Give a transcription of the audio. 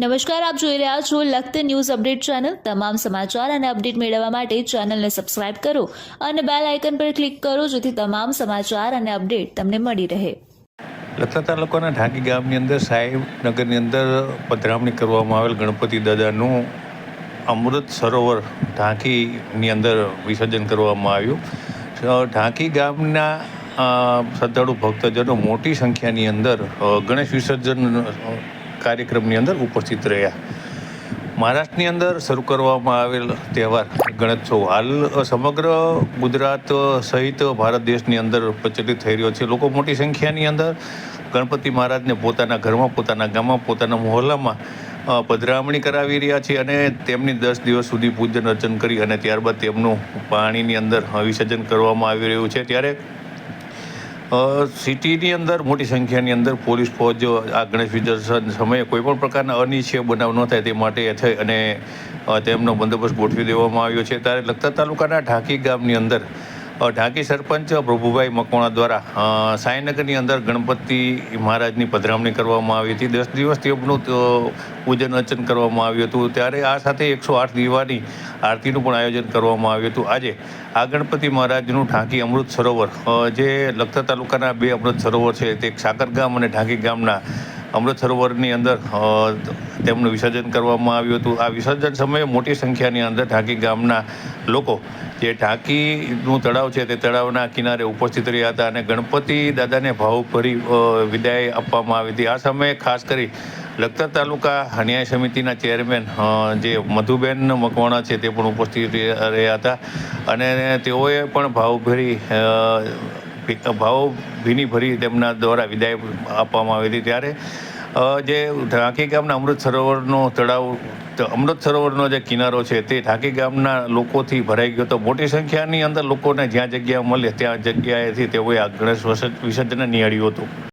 નમસ્કાર, આપ જોઈ રહ્યા છો લખત ન્યૂઝ અપડેટ ચેનલ. તમામ સમાચાર અને અપડેટ મેળવવા માટે ચેનલને સબસ્ક્રાઇબ કરો અને બેલ આઇકન પર ક્લિક કરો જેથી તમામ સમાચાર અને અપડેટ તમને મળી રહે. લખતા તાલુકાના ઢાંકી ગામની અંદર સાહેબ નગરની અંદર પધરામણી કરવામાં આવેલ ગણપતિ દાદાનું અમૃત સરોવર ઢાંકીની અંદર વિસર્જન કરવામાં આવ્યું. ઢાંકી ગામના શ્રદ્ધાળુ ભક્તજનો મોટી સંખ્યાની અંદર ગણેશ વિસર્જન કાર્યક્રમની અંદર ઉપસ્થિત રહ્યા. મહારાષ્ટ્રની અંદર શરૂ કરવામાં આવેલ તહેવાર ગણેશોત્સવ હાલ સમગ્ર ગુજરાત સહિત ભારત દેશની અંદર પ્રચલિત થઈ રહ્યો છે. લોકો મોટી સંખ્યાની અંદર ગણપતિ મહારાજને પોતાના ઘરમાં, પોતાના ગામમાં, પોતાના મહોલ્લામાં પધરામણી કરાવી રહ્યા છે અને તેમની દસ દિવસ સુધી પૂજન અર્ચન કરી અને ત્યારબાદ તેમનું પાણીની અંદર વિસર્જન કરવામાં આવી રહ્યું છે. ત્યારે સિટીની અંદર, મોટી સંખ્યાની અંદર પોલીસ ફોજ, આ ગણેશ વિસર્જન સમયે કોઈ પણ પ્રકારના અનિચ્છીય બનાવ ન થાય તે માટે અને તેમનો બંદોબસ્ત ગોઠવી દેવામાં આવ્યો છે. ત્યારે લખતર તાલુકાના ઢાંકી ગામની અંદર ઢાંકી સરપંચ પ્રભુભાઈ મકવાણા દ્વારા સાયનગરની અંદર ગણપતિ મહારાજની પધરામણી કરવામાં આવી હતી. દસ દિવસ તેમનું પૂજન અર્ચન કરવામાં આવ્યું હતું. ત્યારે આ સાથે એકસો આઠ દીવાની આરતીનું પણ આયોજન કરવામાં આવ્યું હતું. આજે આ ગણપતિ મહારાજનું ઢાંકી અમૃત સરોવર જે લખતર તાલુકાના બે અમૃત સરોવર છે, તે સાકર ગામ અને ઢાંકી ગામના અમૃત સરોવરની અંદર તેમનું વિસર્જન કરવામાં આવ્યું હતું. આ વિસર્જન સમયે મોટી સંખ્યાની અંદર ઢાંકી ગામના લોકો જે ઢાંકીનું તળાવ છે, તે તળાવના કિનારે ઉપસ્થિત રહ્યા હતા અને ગણપતિ દાદાને ભાવભરી વિદાય આપવામાં આવી હતી. આ સમયે ખાસ કરી લખતર તાલુકા ન્યાય સમિતિના ચેરમેન જે મધુબેન મકવાણા છે, તે પણ ઉપસ્થિત રહ્યા હતા. અને તેઓએ પણ ભાવભરી ભાવ ભીની ભરી તેમના દ્વારા વિદાય આપવામાં આવી હતી. ત્યારે જે ઢાંકી ગામના અમૃત સરોવરનો તળાવ અમૃત સરોવરનો જે કિનારો છે તે ઢાંકી ગામના લોકોથી ભરાઈ ગયો હતો. મોટી સંખ્યાની અંદર લોકોને જ્યાં જગ્યા મળે, ત્યાં જગ્યાએથી તેઓએ આ ગણેશ વિસર્જન નિહાળ્યું હતું.